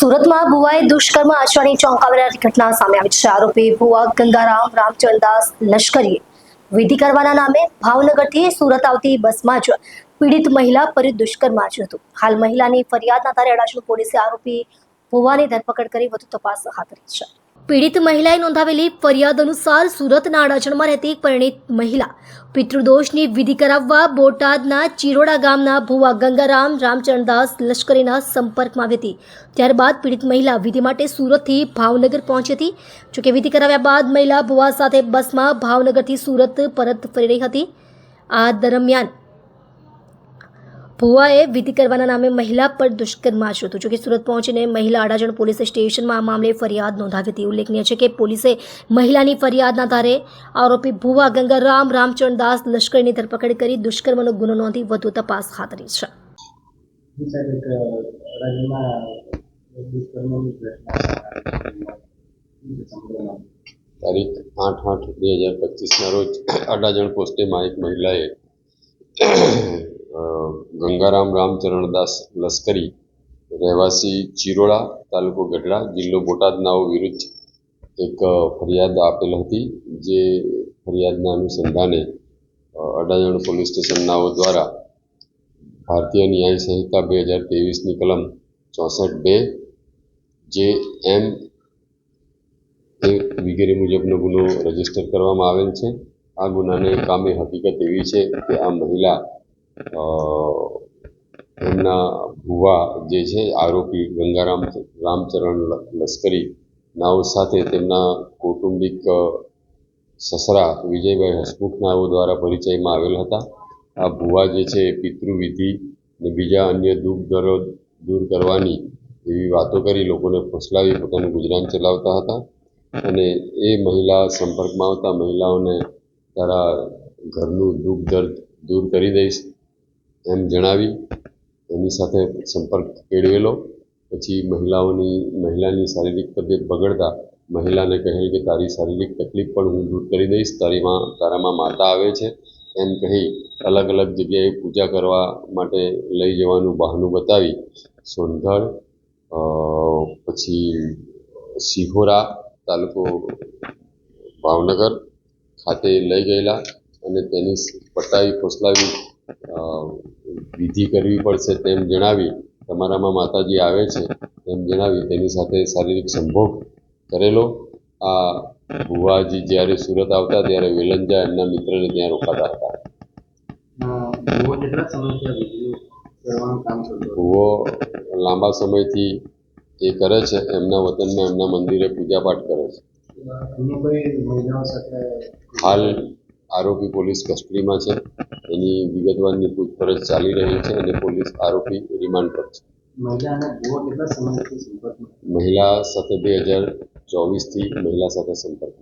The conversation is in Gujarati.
સુરતમાં ભુવાએ દુષ્કર્મ આચરણી ચોંકાવનારી ઘટના સામે આવી છે. આરોપી ભુવા ગંગારામ રામચંદાસ લશ્કરીએ વિધિ કરવાના નામે ભાવનગરથી સુરત આવતી બસમાં જ પીડિત મહિલા પર દુષ્કર્મ આચર્યું હતું. હાલ મહિલાની ફરિયાદના આધારે અડાજણ પોલીસે આરોપી ભુવાની ધરપકડ કરી વધુ તપાસ હાથ ધરી છે. પીડિત મહિલાએ નોંધાવેલી ફરિયાદ અનુસાર સુરતના અડાજણમાં રહેતી પરિણીત મહિલા પિતૃદોષની વિધિ કરાવવા બોટાદના ચિરોડા ગામના ભુવા ગંગારામ રામચરણદાસ લશ્કરીના સંપર્કમાં આવી હતી. ત્યારબાદ પીડિત મહિલા વિધિ માટે સુરતથી ભાવનગર પહોંચી હતી. જોકે વિધિ કરાવ્યા બાદ મહિલા ભુવા સાથે બસમાં ભાવનગરથી સુરત પરત ફરી રહી હતી. આ દરમિયાન ભુવાએ વિધિ કરવાના નામે મહિલા પર દુષ્કર્મ આચર્યું હતું જોકે સુરત પહોંચીને મહિલા અડાજણ પોલીસ સ્ટેશનમાં આ મામલે ફરિયાદ નોંધાવી હતી ઉલ્લેખનીય છે કે પોલીસે મહિલાની ફરિયાદના આધારે આરોપી ભુવા ગંગારામ રામચંદ્રદાસ લશ્કરીની ધરપકડ કરી દુષ્કર્મનો ગુનો નોંધી વધુ તપાસ હાથ ધરી છે જી સાહેબ એક રાજ્યમાં દુષ્કર્મની ઘટના સંભળામાં તારીખ આઠ આઠ બે હજાર પચીસના રોજ અડાજણ પોસ્ટેમાં એક મહિલાએ અ, ગંગારામ રામચરણદાસ લશ્કરી, રહેવાસી ચિરોડા તાલુકો ગઢડા, જિલ્લો બોટાદનાઓ વિરુદ્ધ એક ફરિયાદ આપેલ હતી, જે ફરિયાદના અનુસંધાને અડાજણ પોલીસ સ્ટેશનનાઓ દ્વારા ભારતીય ન્યાય સંહિતા બે હજાર ત્રેવીસની કલમ ચોસઠ બે, જે એમ વગેરે મુજબનો ગુનો રજિસ્ટર કરવામાં આવેલ છે. આ ગુનાને કામે હકીકત એવી છે કે આ મહિલા એમના ભુવા જે છે, આરોપી ગંગારામ, રામચરણ લશ્કરી, નાઓ સાથે તેમના કૌટુંબિક સસરા વિજયભાઈ હસમુખ નાઓ દ્વારા પરિચયમાં આવેલ હતા. આ ભુવા જે છે, એ પિતૃવિધિ ને બીજા અન્ય દુઃખ દર્દ દૂર કરવાની એવી વાતો કરી લોકોને ફસલાવી પોતાનું ગુજરાન ચલાવતા હતા. અને એ મહિલા સંપર્કમાં આવતા મહિલાઓને તારા ઘરનું દુઃખ દર્દ દૂર કરી દઈશ. એમ જણાવી એની સાથે સંપર્ક કેળવેલો. પછી મહિલાઓની, મહિલાની શારીરિક તબિયત બગડતા મહિલાને કહેલ કે તારી શારીરિક તકલીફ પણ હું દૂર કરી દઈશ. તારીમાં તારામાં માતા આવે છે. એમ કહી અલગ અલગ જગ્યાએ પૂજા કરવા માટે લઈ જવાનું બહાનું બતાવી. સોનગઢ પછી સિહોરા તાલુકો ભાવનગર ખાતે લઈ ગયેલા અને તેની પટાવી ફોસલાવી વિધિ કરવી પડશે તેમ જણાવી તમારામાં માતાજી આવે છે તેમ જણાવી તેની સાથે શારીરિક સંભોગ કરેલો. આ ભુવાજી જ્યારે સુરત આવતા ત્યારે વેલંજા એમના મિત્રને ત્યાં રોકાતા હતા. ભૂવો લાંબા સમયથી એ કરે છે એમના વતનમાં એમના મંદિરે પૂજાપાઠ કરે છે. હાલ આરોપી પોલીસ કસ્ટડીમાં છે. એની વિગતવારની પૂછપરછ ચાલી રહી છે અને પોલીસ આરોપી રિમાન્ડ પર છે. મહિલા સાથે બે હજાર ચોવીસથી મહિલા સાથે સંપર્ક